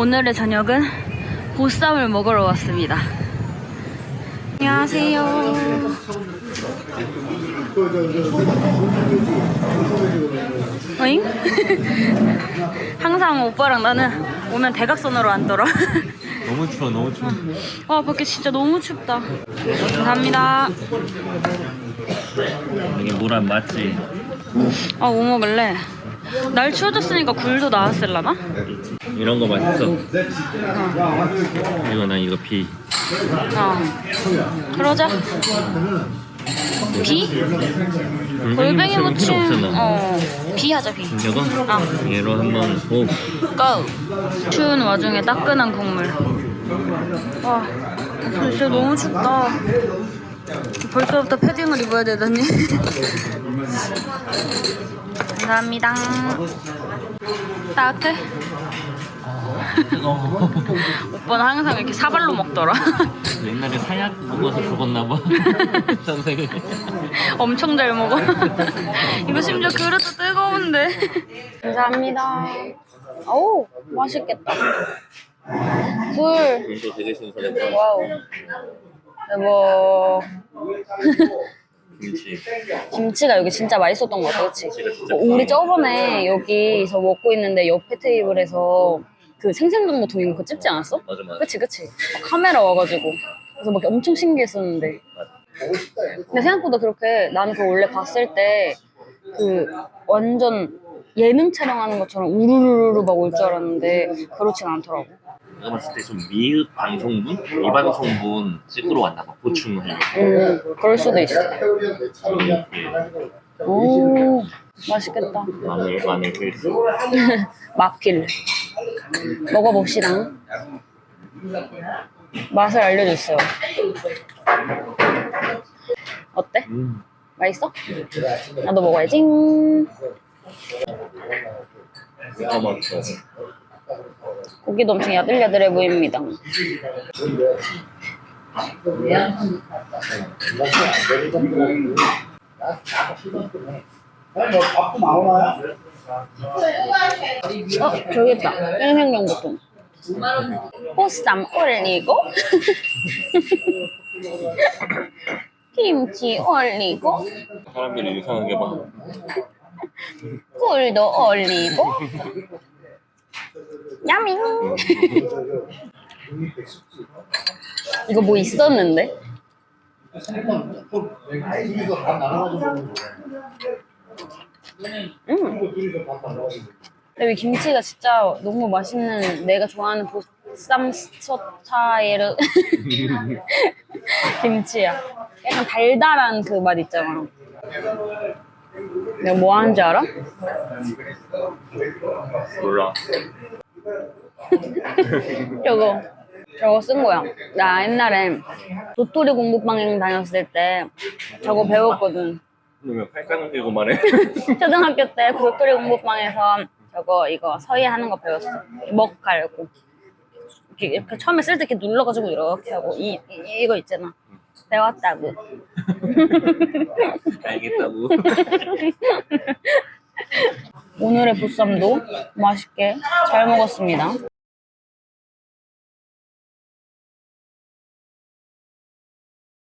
오늘의 저녁은 보쌈을 먹으러 왔습니다. 안녕하세요. 어잉? 항상 오빠랑 나는 오면 대각선으로 앉더라. 너무 추워 너무 추워 와 밖에 진짜 너무 춥다. 감사합니다. 이게 물안 맞지? 아 뭐 먹을래? 날 추워졌으니까 굴도 나왔을라나? 이런 거 맛있어 이거 나 이거 비 어. 그러자. 비? 골뱅이 무침. 어. 비 하자 비. 이거? 어. 얘로 한번 오 고! 추운 와중에 따끈한 국물. 와, 진짜 너무 춥다. 벌써부터 패딩을 입어야 되다니. 감사합니다. 따뜻해? 뜨거워 오빠는 항상 이렇게 사발로 먹더라. 옛날에 사약 먹어서 죽었나 봐 선생님 엄청 잘 먹어. 이거 심지어 그릇도 뜨거운데. 감사합니다. 어우, 맛있겠다. 신선해 와우. 대박. 김치 김치가 여기 진짜 맛있었던 것 같아, 그치? 어, 우리 저번에 여기서 먹고 있는데 옆에 테이블에서 그 생생정보통 이거 찝지 않았어? 맞아 맞아 그치, 그치. 카메라 와가지고. 그래서 막 엄청 신기했었는데. 근데 생각보다 그렇게 나는 그 원래 봤을 때 그 완전 예능 촬영하는 것처럼 우르르르 막 올 줄 알았는데 그렇진 않더라고. 내가 봤을 때 좀 미흡 방송분? 미방송분 찍으러 왔나 봐 보충을 음, 그럴 수도 있어. 오, 맛있겠다. 마늘 마늘 필수 마필. 먹어봅시다. 맛을 알려줬어요. 어때? 음 맛있어? 나도 먹어야지. 진짜 맛있어 고기도 엄청 야들야들해 보입니다. 어, 저기 있다. 생생정보통. 보쌈 올리고 김치 올리고 사람들이 이상하게 봐 꿀도 올리고 야밍 이거 뭐 있었는데? 음. 여기 김치가 진짜 너무 맛있는 내가 좋아하는 보쌈 스타일의 김치야. 약간 달달한 그 맛 있잖아. 내가 뭐 하는지 알아? 몰라 저거 저거 쓴 거야. 나 옛날에 도토리 공부방 다녔을 때 저거 배웠거든. 그러면 팔짱을 끼고 말해 초등학교 때 도토리 공부방에서 저거 이거 서예 하는 거 배웠어. 먹 갈고 이렇게, 이렇게 처음에 쓸 때 이렇게 눌러가지고 이렇게 하고 이, 이 이거 있잖아. 배웠다고. 알겠다고 오늘의 보쌈도 맛있게 잘 먹었습니다.